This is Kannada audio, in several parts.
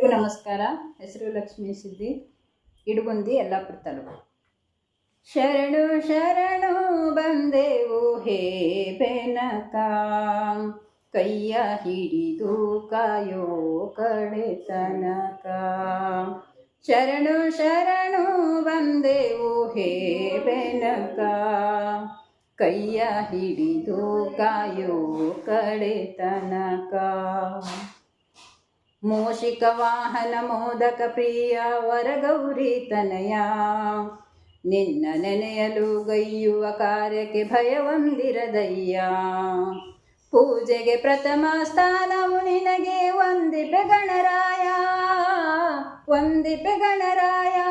ಎಲ್ಲರಿಗೂ ನಮಸ್ಕಾರ. ಹೆಸರು ಲಕ್ಷ್ಮೀ ಸಿದ್ದಿ ಇಡುಗುಂದಿ ಎಲ್ಲ ತಾಲೂಕು. ಶರಣು ಶರಣು ಬಂದೆವು ಹೇ ಬೆನಕ. ಕೈಯ ಹಿಡಿದು ಕಾಯೋ ಕಡೆ ತನಕ. ಶರಣು ಶರಣು ಬಂದೆವು ಹೇ ಬೆನಕ. ಕೈಯ ಹಿಡಿದು ಕಾಯೋ ಕಡೆ ತನಕ. ಮೂಷಿಕ ವಾಹನ ಮೋದಕ ಪ್ರಿಯ ವರಗೌರಿ ತನಯ. ನಿನ್ನ ನೆನೆಯಲು ಗೈಯುವ ಕಾರ್ಯಕ್ಕೆ ಭಯವೊಂದಿರದಯ್ಯ ಪೂಜೆಗೆ ಪ್ರಥಮ ಸ್ಥಾನವು ನಿನಗೆ ಒಂದಿಪೆ ಗಣರಾಯ. ಒಂದಿಪೆ ಗಣರಾಯ.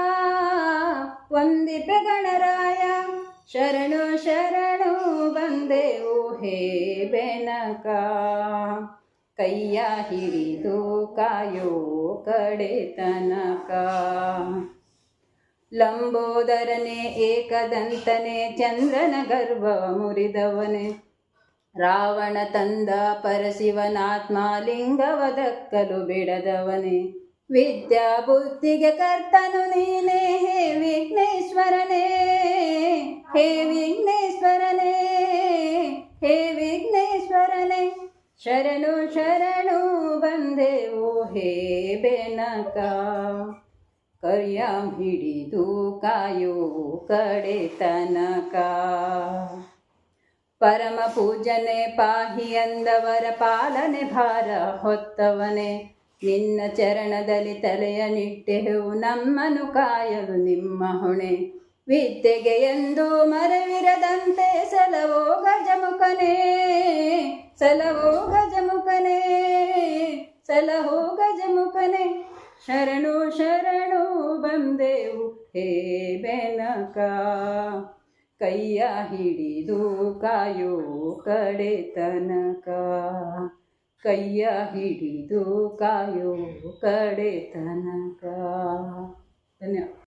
ಒಂದಿಪೆ ಗಣರಾಯ. ಶರಣು ಶರಣು ಬಂದೆವು ಹೇ ಬೆನಕ. ಕೈಯ ಹಿಡಿದು ಕಾಯೋ ಕಡೆತನಕ. ಲಂಬೋದರನೆ ಏಕದಂತನೆ ಚಂದ್ರನ ಗರ್ಭ ಮುರಿದವನೆ. ರಾವಣ ತಂದ ಪರಶಿವನಾತ್ಮ ಲಿಂಗವ ದಕ್ಕಲು ಬಿಡದವನೇ. ವಿದ್ಯಾ ಬುದ್ಧಿಗೆ ಕರ್ತನು ನೀನೇ, ಹೇ ವಿಘ್ನೇಶ್ವರನೇ ಹೇ ವಿಘ್ನೇಶ್ವರನೇ ಹೇ ವಿಘ್ನೇಶ್ವರನೇ. ಶರಣು ಶರಣು ಬಂದೆವು, ಹೇ ಬೆನಕ. ಕರ್ಯ ಹಿಡಿದು ಕಾಯೋ ಕಡೆ ತನಕ. ಪರಮ ಪೂಜನೆ ಪಾಹಿ ಅಂದವರ ಪಾಲನೆ ಭಾರ ಹೊತ್ತವನೆ. ನಿನ್ನ ಚರಣದಲ್ಲಿ ತಲೆಯ ನಿಟ್ಟೆವು ನಮ್ಮನು ಕಾಯಲು ನಿಮ್ಮ ಹೊಣೆ. ವಿದ್ಯೆಗೆ ಎಂದು ಮರವಿರದಂತೆ ಸಲವೋ ಗಜಮುಖನೇ ಸಲಹೋ ಗಜಮುಖನೇ ಶರಣು ಶರಣು ಬಂದೆವು ಹೇ ಬೆನಕ. ಕೈಯ ಹಿಡಿದು ಕಾಯೋ ಕಡೆ ತನಕ. ಕೈಯ ಹಿಡಿದು ಕಾಯೋ ಕಡೆ ತನಕ. ಧನ್ಯವಾದ